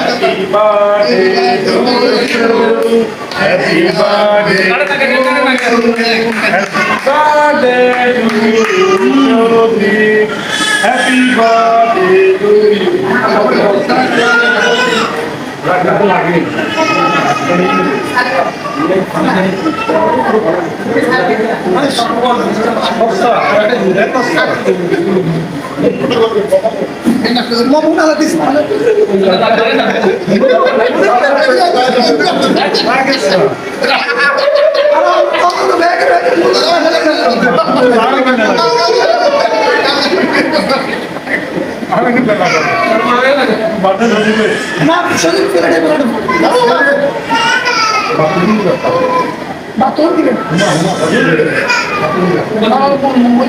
Happy birthday to. Happy birthday. to you. Happy birthday to you, 알겠어. Mumbai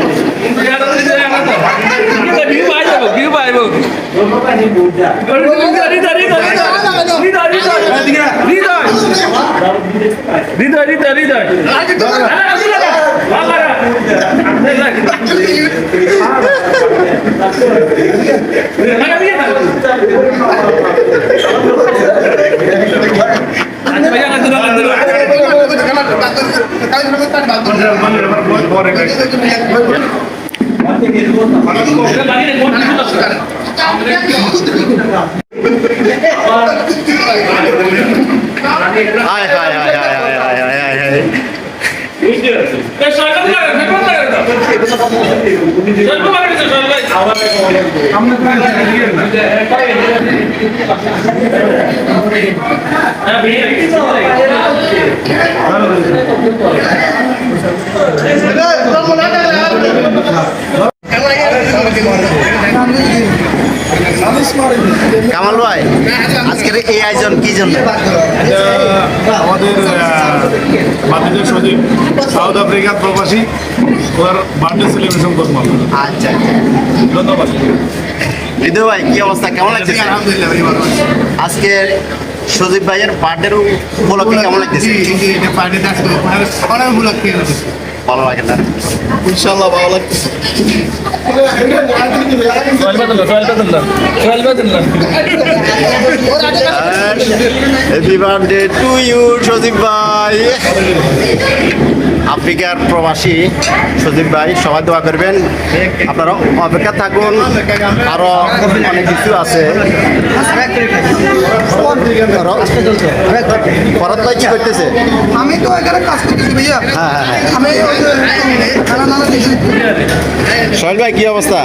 Jyoti. Happy birthday to you. না শরীর ফেলে দেবে bathroom দিবেন বন্ধ করেন তুই মন সব হায় হায় হায় হায় হায় হায় হায় হায় হায় কামাল ভাই আজকের এই আয়োজন কি জন্য? আমাদের সজীব সাউথ আফ্রিকার প্রবাসী ওর বার্থডে সেলিব্রেশন করব। আচ্ছা আচ্ছা। ধন্যবাদ। হৃদয় ভাই কি অবস্থা? কেমন আছি। আজকে সজীব ভাইয়ের বার্থডে উপলক্ষে কেমন লাগতেছে? ভালো লাগে না। ইনশাআল্লাহ ভালো লাগতেছে। Happy birthday to you Sajib ভাই। আফ্রিকার প্রবাসী সজীব ভাই সবাই দোয়া করবেন। আপনারা অপেক্ষা থাকুন। আরও অনেক কিছু আছে। করতেছে? আমি তো এখানে কাজ করতেছি ভাইয়া হ্যাঁ হ্যাঁ সোহেল ভাই কি অবস্থা?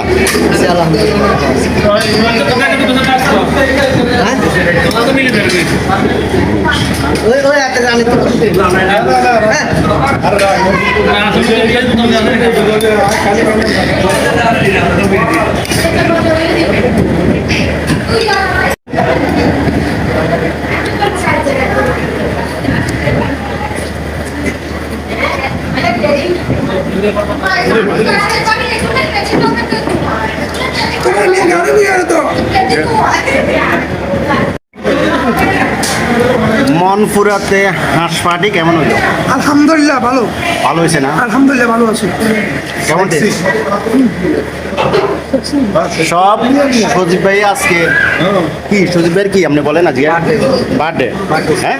আলহামদুলিল্লাহ নিয়ে গাড়ি নিয়ে আনো তো মন ফুরাতে হাঁস পাটি কেমন হইল আলহামদুলিল্লাহ ভালো। ভালো হয়েছে না? আলহামদুলিল্লাহ ভালো আছি। কেমন? সব সজীব ভাই আজকে কি সজীব ভাইয়ের কি? আপনি বলেন আজকে? বার্থডে হ্যাঁ?